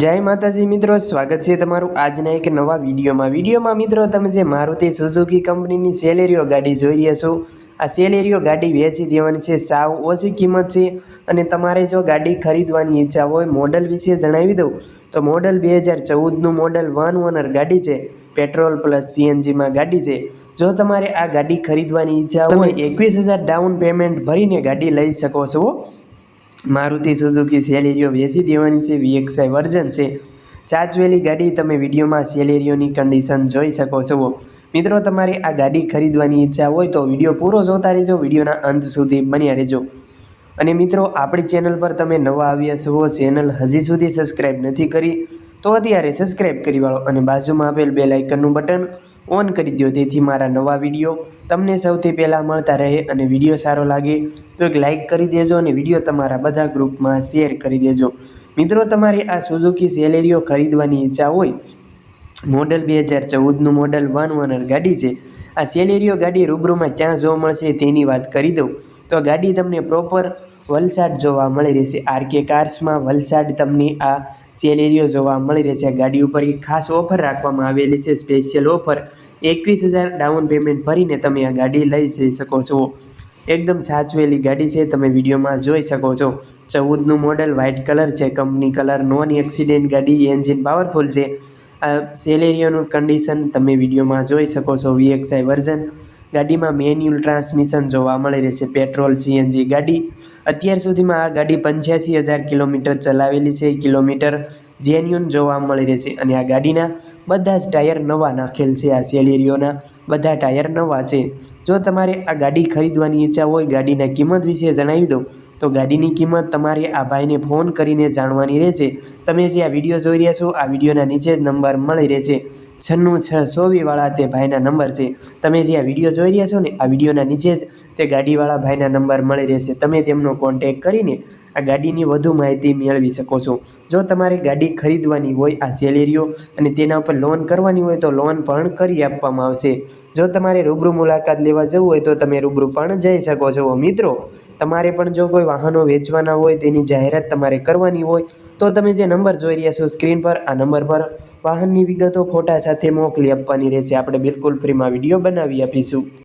જય માતાજી મિત્રો સ્વાગત છે તમારું આજના એક નવા વિડીયોમાં. વિડીયોમાં મિત્રો તમે જે મારુતિ સુઝુકી કંપનીની સેલેરીઓ ગાડી જોઈ રહ્યા છો આ સેલેરીઓ ગાડી વેચી દેવાની છે સાવ ઓછી કિંમત છે અને તમારે જો ગાડી ખરીદવાની ઈચ્છા હોય મોડલ વિશે જણાવી દઉં. તો મોડલ બે હજાર ચૌદનું મોડલ વન ઓનર ગાડી છે પેટ્રોલ પ્લસ સીએનજીમાં ગાડી છે. જો તમારે આ ગાડી ખરીદવાની ઈચ્છા હોય એકવીસ હજાર ડાઉન પેમેન્ટ ભરીને ગાડી લઈ શકો છો. મારુતિ સુઝુકી સેલેરિયો વેચી દેવાની છે વીએક્સઆઈ વર્ઝન છે. ચાચવેલી ગાડી તમે વિડીયોમાં સેલેરીઓની કન્ડિશન જોઈ શકો છો. મિત્રો, તમારે આ ગાડી ખરીદવાની ઈચ્છા હોય તો વીડિયો પૂરો જોતા રહેજો, વિડીયોના અંત સુધી બન્યા રહેજો. અને મિત્રો, આપણી ચેનલ પર તમે નવા આવ્યા છો, ચેનલ હજી સુધી સબસ્ક્રાઈબ નથી કરી, તો અત્યારે સબસ્ક્રાઈબ કરી વાળો અને બાજુમાં આપેલ બે લાઇકનનું બટન ઓન કરી દો તેથી મારા નવા વીડિયો તમને સૌથી પહેલાં મળતા રહે અને વીડિયો સારો લાગે તો એક લાઇક કરી દેજો અને વીડિયો તમારા બધા ગ્રુપમાં શેર કરી દેજો. મિત્રો, તમારે આ સુઝુકી સેલેરીઓ ખરીદવાની ઈચ્છા હોય મોડલ બે હજાર ચૌદનું મોડલ વન ઓનર ગાડી છે, આ સેલેરીઓ ગાડી રૂબરૂમાં ક્યાં જોવા મળશે તેની વાત કરી દઉં. તો ગાડી તમને પ્રોપર વલસાડ જોવા મળી રહેશે. આરકે કાર્સમાં વલસાડ તમને આ સેલેરીઓ જોવા મળી રહેશે. ગાડી ઉપર એક ખાસ ઓફર રાખવામાં આવેલી છે સ્પેશિયલ ઓફર એકવીસ હજાર ડાઉન પેમેન્ટ ભરીને તમે આ ગાડી લઈ જઈ શકો છો. એકદમ સાચવેલી ગાડી છે, તમે વિડીયોમાં જોઈ શકો છો. ચૌદનું મોડલ વ્હાઇટ કલર છે કંપની કલર નોન એક્સિડેન્ટ ગાડી એન્જિન પાવરફુલ છે. આ સેલેરીઓનું કન્ડિશન તમે વિડીયોમાં જોઈ શકો છો વીએક્સઆઈ વર્ઝન ગાડીમાં મેન્યુઅલ ટ્રાન્સમિશન જોવા મળી રહેશે પેટ્રોલ સીએનજી ગાડી. અત્યાર સુધીમાં આ ગાડી પંચ્યાસી હજાર કિલોમીટર ચલાવેલી છે, કિલોમીટર જેન્યુન જોવા મળી રહેશે અને આ ગાડીના બધા જ ટાયર નવા નાખેલ છે, આ સેલેરિયોના બધા ટાયર નવા છે. જો તમારે આ ગાડી ખરીદવાની ઈચ્છા હોય, ગાડીના કિંમત વિશે જણાવી દઉં, તો ગાડીની કિંમત તમારે આ ભાઈને ફોન કરીને જાણવાની રહેશે. તમે જે આ વીડિયો જોઈ રહ્યા છો, આ વિડીયોના નીચે જ નંબર મળી રહેશે. છન્નું છ સોવીવાળા તે ભાઈના નંબર છે. તમે જે આ વીડિયો જોઈ રહ્યા છો ને, આ વિડીયોના નીચે જ તે ગાડીવાળા ભાઈના નંબર મળી રહેશે. તમે તેમનો કોન્ટેક કરીને આ ગાડીની વધુ માહિતી મેળવી શકો છો. જો તમારે ગાડી ખરીદવાની હોય આ સેલેરીઓ અને તેના ઉપર લોન કરવાની હોય તો લોન પણ કરી આપવામાં આવશે. જો તમારે રૂબરૂ મુલાકાત લેવા જવું હોય તો તમે રૂબરૂ પણ જઈ શકો છો. મિત્રો, તમારે પણ જો કોઈ વાહનો વેચવાના હોય, તેની જાહેરાત તમારે કરવાની હોય, તો તમે જે નંબર જોઈ રહ્યા છો સ્ક્રીન પર, આ નંબર પર વાહનની વિગતો ફોટા સાથે મોકલી આપવાની રહેશે. આપણે બિલકુલ ફ્રીમાં વીડિયો બનાવી આપીશું.